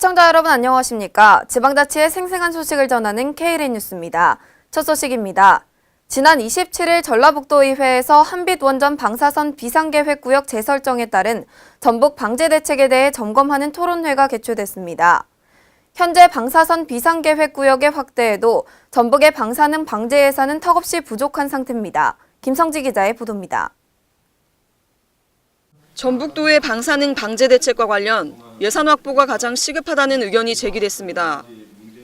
시청자 여러분 안녕하십니까? 지방자치의 생생한 소식을 전하는 KLN 뉴스입니다. 첫 소식입니다. 지난 27일 전라북도의회에서 한빛 원전 방사선 비상계획 구역 재설정에 따른 전북 방제 대책에 대해 점검하는 토론회가 개최됐습니다. 현재 방사선 비상계획 구역의 확대에도 전북의 방사능 방제 예산은 턱없이 부족한 상태입니다. 김성지 기자의 보도입니다. 전북도의 방사능 방제 대책과 관련 예산 확보가 가장 시급하다는 의견이 제기됐습니다.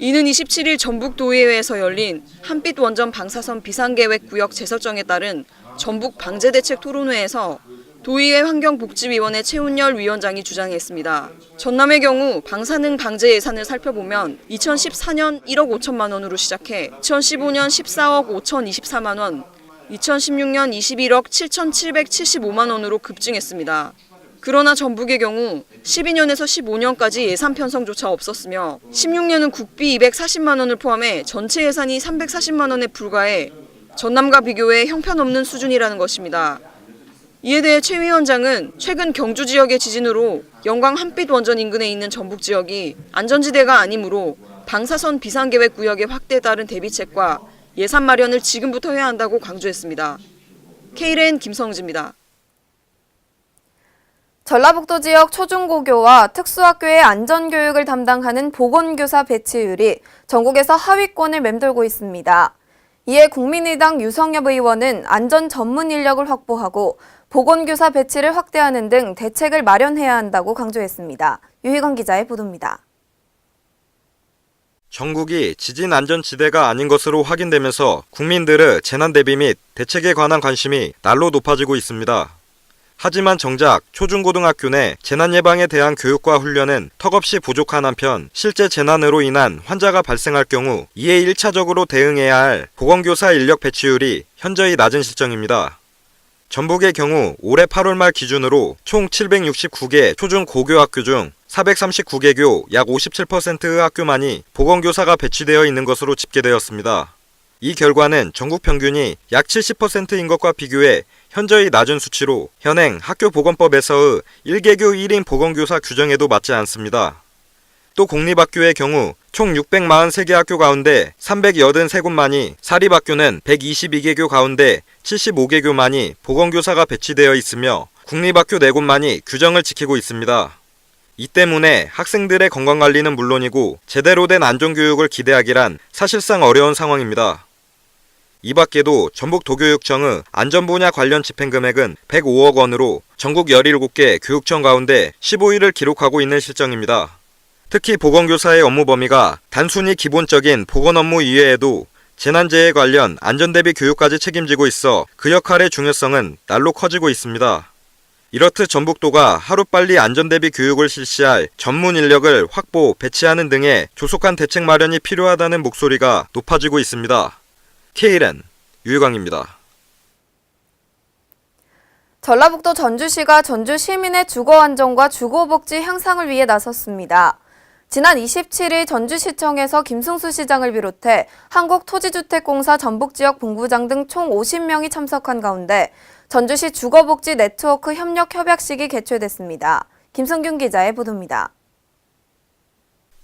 이는 27일 전북도의회에서 열린 한빛 원전 방사선 비상계획 구역 재설정에 따른 전북 방제 대책 토론회에서 도의회 환경복지위원회 최훈열 위원장이 주장했습니다. 전남의 경우 방사능 방제 예산을 살펴보면 2014년 1억 5천만 원으로 시작해 2015년 14억 5천 24만 원, 2016년 21억 7,775만 원으로 급증했습니다. 그러나 전북의 경우 12년에서 15년까지 예산 편성조차 없었으며 16년은 국비 240만 원을 포함해 전체 예산이 340만 원에 불과해 전남과 비교해 형편없는 수준이라는 것입니다. 이에 대해 최 위원장은 최근 경주 지역의 지진으로 영광 한빛 원전 인근에 있는 전북 지역이 안전지대가 아니므로 방사선 비상계획 구역의 확대에 따른 대비책과 예산 마련을 지금부터 해야 한다고 강조했습니다. KLN 김성지입니다. 전라북도 지역 초중고교와 특수학교의 안전교육을 담당하는 보건교사 배치율이 전국에서 하위권을 맴돌고 있습니다. 이에 국민의당 유성엽 의원은 안전 전문 인력을 확보하고 보건교사 배치를 확대하는 등 대책을 마련해야 한다고 강조했습니다. 유희건 기자의 보도입니다. 전국이 지진 안전지대가 아닌 것으로 확인되면서 국민들의 재난 대비 및 대책에 관한 관심이 날로 높아지고 있습니다. 하지만 정작 초중고등학교 내 재난 예방에 대한 교육과 훈련은 턱없이 부족한 한편 실제 재난으로 인한 환자가 발생할 경우 이에 1차적으로 대응해야 할 보건교사 인력 배치율이 현저히 낮은 실정입니다. 전북의 경우 올해 8월 말 기준으로 총 769개 초중 고교학교 중 439개 교 약 57%의 학교만이 보건교사가 배치되어 있는 것으로 집계되었습니다. 이 결과는 전국 평균이 약 70%인 것과 비교해 현저히 낮은 수치로 현행 학교보건법에서의 1개교 1인 보건교사 규정에도 맞지 않습니다. 또 공립학교의 경우 총 643개 학교 가운데 383곳만이 사립학교는 122개 교 가운데 75개 교만이 보건교사가 배치되어 있으며 국립학교 4곳만이 규정을 지키고 있습니다. 이 때문에 학생들의 건강관리는 물론이고 제대로 된 안전교육을 기대하기란 사실상 어려운 상황입니다. 이 밖에도 전북 도교육청의 안전 분야 관련 집행 금액은 105억 원으로 전국 17개 교육청 가운데 15위를 기록하고 있는 실정입니다. 특히 보건교사의 업무 범위가 단순히 기본적인 보건 업무 이외에도 재난재해 관련 안전대비 교육까지 책임지고 있어 그 역할의 중요성은 날로 커지고 있습니다. 이렇듯 전북도가 하루빨리 안전대비 교육을 실시할 전문 인력을 확보, 배치하는 등의 조속한 대책 마련이 필요하다는 목소리가 높아지고 있습니다. KLN 유희광입니다. 전라북도 전주시가 전주 시민의 주거 안정과 주거 복지 향상을 위해 나섰습니다. 지난 27일 전주시청에서 김승수 시장을 비롯해 한국토지주택공사 전북지역 본부장 등 총 50명이 참석한 가운데 전주시 주거복지 네트워크 협력 협약식이 개최됐습니다. 김성균 기자의 보도입니다.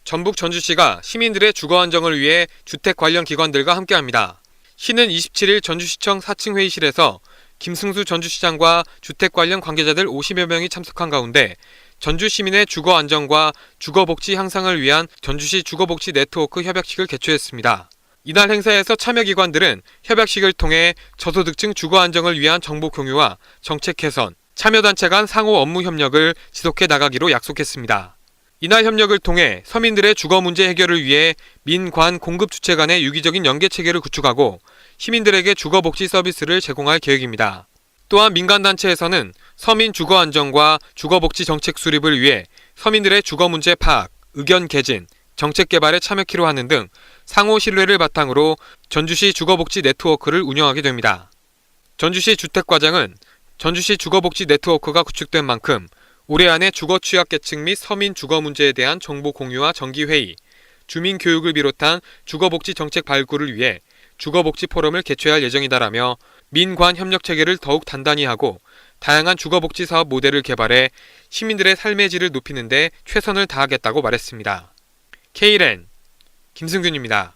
전북 전주시가 시민들의 주거 안정을 위해 주택 관련 기관들과 함께합니다. 시는 27일 전주시청 4층 회의실에서 김승수 전주시장과 주택 관련 관계자들 50여 명이 참석한 가운데 전주 시민의 주거 안정과 주거 복지 향상을 위한 전주시 주거 복지 네트워크 협약식을 개최했습니다. 이날 행사에서 참여 기관들은 협약식을 통해 저소득층 주거 안정을 위한 정보 공유와 정책 개선, 참여 단체 간 상호 업무 협력을 지속해 나가기로 약속했습니다. 이날 협력을 통해 서민들의 주거 문제 해결을 위해 민관 공급 주체 간의 유기적인 연계 체계를 구축하고 시민들에게 주거 복지 서비스를 제공할 계획입니다. 또한 민간 단체에서는 서민 주거 안정과 주거 복지 정책 수립을 위해 서민들의 주거 문제 파악, 의견 개진, 정책 개발에 참여키로 하는 등 상호 신뢰를 바탕으로 전주시 주거복지 네트워크를 운영하게 됩니다. 전주시 주택과장은 전주시 주거복지 네트워크가 구축된 만큼 올해 안에 주거 취약계층 및 서민 주거 문제에 대한 정보 공유와 정기회의, 주민 교육을 비롯한 주거복지 정책 발굴을 위해 주거복지 포럼을 개최할 예정이다라며 민관 협력 체계를 더욱 단단히 하고 다양한 주거복지 사업 모델을 개발해 시민들의 삶의 질을 높이는 데 최선을 다하겠다고 말했습니다. K랜 김승균입니다.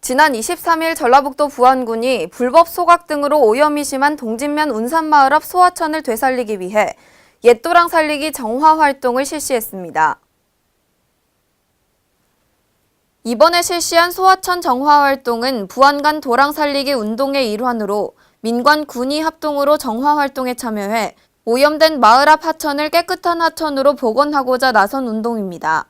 지난 23일 전라북도 부안군이 불법 소각 등으로 오염이 심한 동진면 운산마을 앞 소하천을 되살리기 위해 옛도랑 살리기 정화 활동을 실시했습니다. 이번에 실시한 소하천 정화 활동은 부안간 도랑 살리기 운동의 일환으로 민관 군이 합동으로 정화 활동에 참여해 오염된 마을 앞 하천을 깨끗한 하천으로 복원하고자 나선 운동입니다.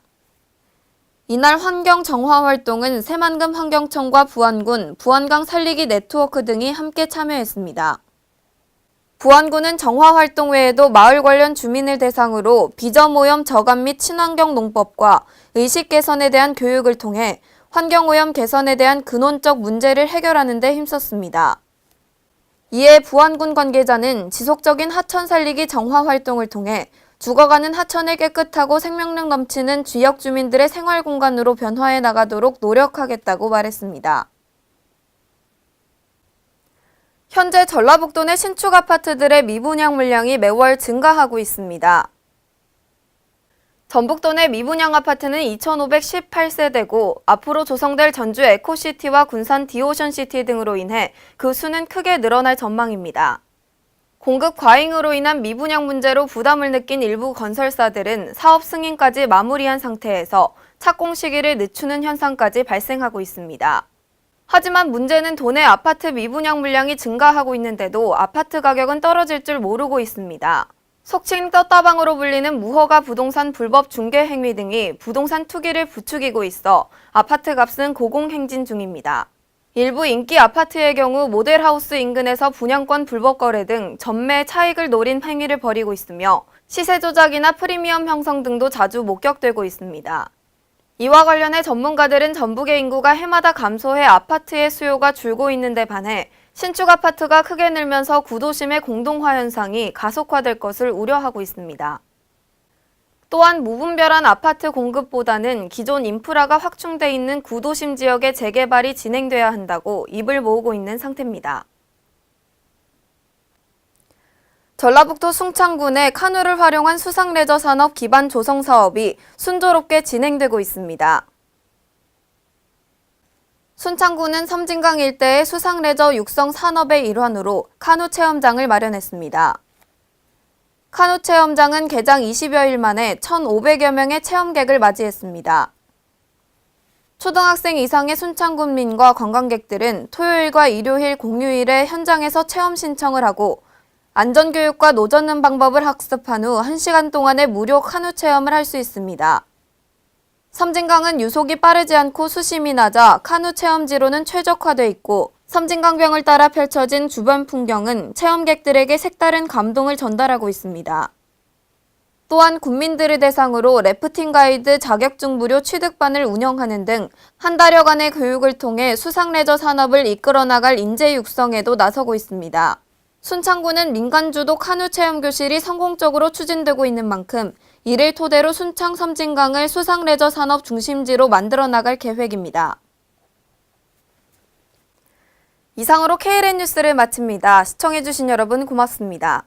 이날 환경 정화 활동은 새만금 환경청과 부안군, 부안강 살리기 네트워크 등이 함께 참여했습니다. 부안군은 정화 활동 외에도 마을 관련 주민을 대상으로 비저오염 저감 및 친환경 농법과 의식 개선에 대한 교육을 통해 환경오염 개선에 대한 근원적 문제를 해결하는 데 힘썼습니다. 이에 부안군 관계자는 지속적인 하천 살리기 정화 활동을 통해 죽어가는 하천을 깨끗하고 생명력 넘치는 지역 주민들의 생활 공간으로 변화해 나가도록 노력하겠다고 말했습니다. 현재 전라북도 내 신축 아파트들의 미분양 물량이 매월 증가하고 있습니다. 전북도 내 미분양 아파트는 2,518세대고 앞으로 조성될 전주 에코시티와 군산 디오션시티 등으로 인해 그 수는 크게 늘어날 전망입니다. 공급 과잉으로 인한 미분양 문제로 부담을 느낀 일부 건설사들은 사업 승인까지 마무리한 상태에서 착공 시기를 늦추는 현상까지 발생하고 있습니다. 하지만 문제는 도내 아파트 미분양 물량이 증가하고 있는데도 아파트 가격은 떨어질 줄 모르고 있습니다. 속칭 떴다방으로 불리는 무허가 부동산 불법 중개 행위 등이 부동산 투기를 부추기고 있어 아파트 값은 고공행진 중입니다. 일부 인기 아파트의 경우 모델하우스 인근에서 분양권 불법 거래 등 전매 차익을 노린 행위를 벌이고 있으며 시세 조작이나 프리미엄 형성 등도 자주 목격되고 있습니다. 이와 관련해 전문가들은 전북의 인구가 해마다 감소해 아파트의 수요가 줄고 있는데 반해 신축 아파트가 크게 늘면서 구도심의 공동화 현상이 가속화될 것을 우려하고 있습니다. 또한 무분별한 아파트 공급보다는 기존 인프라가 확충돼 있는 구도심 지역의 재개발이 진행돼야 한다고 입을 모으고 있는 상태입니다. 전라북도 숭창군의 카누를 활용한 수상 레저 산업 기반 조성 사업이 순조롭게 진행되고 있습니다. 순창군은 섬진강 일대의 수상레저 육성 산업의 일환으로 카누 체험장을 마련했습니다. 카누 체험장은 개장 20여일 만에 1,500여 명의 체험객을 맞이했습니다. 초등학생 이상의 순창군민과 관광객들은 토요일과 일요일 공휴일에 현장에서 체험 신청을 하고 안전교육과 노젓는 방법을 학습한 후 1시간 동안의 무료 카누 체험을 할 수 있습니다. 섬진강은 유속이 빠르지 않고 수심이 낮아 카누 체험지로는 최적화돼 있고 섬진강병을 따라 펼쳐진 주변 풍경은 체험객들에게 색다른 감동을 전달하고 있습니다. 또한 국민들을 대상으로 래프팅 가이드 자격증 무료 취득반을 운영하는 등 한 달여간의 교육을 통해 수상 레저 산업을 이끌어 나갈 인재 육성에도 나서고 있습니다. 순창구는 민간 주도 카누 체험 교실이 성공적으로 추진되고 있는 만큼 이를 토대로 순창 섬진강을 수상 레저 산업 중심지로 만들어 나갈 계획입니다. 이상으로 KLN 뉴스를 마칩니다. 시청해주신 여러분 고맙습니다.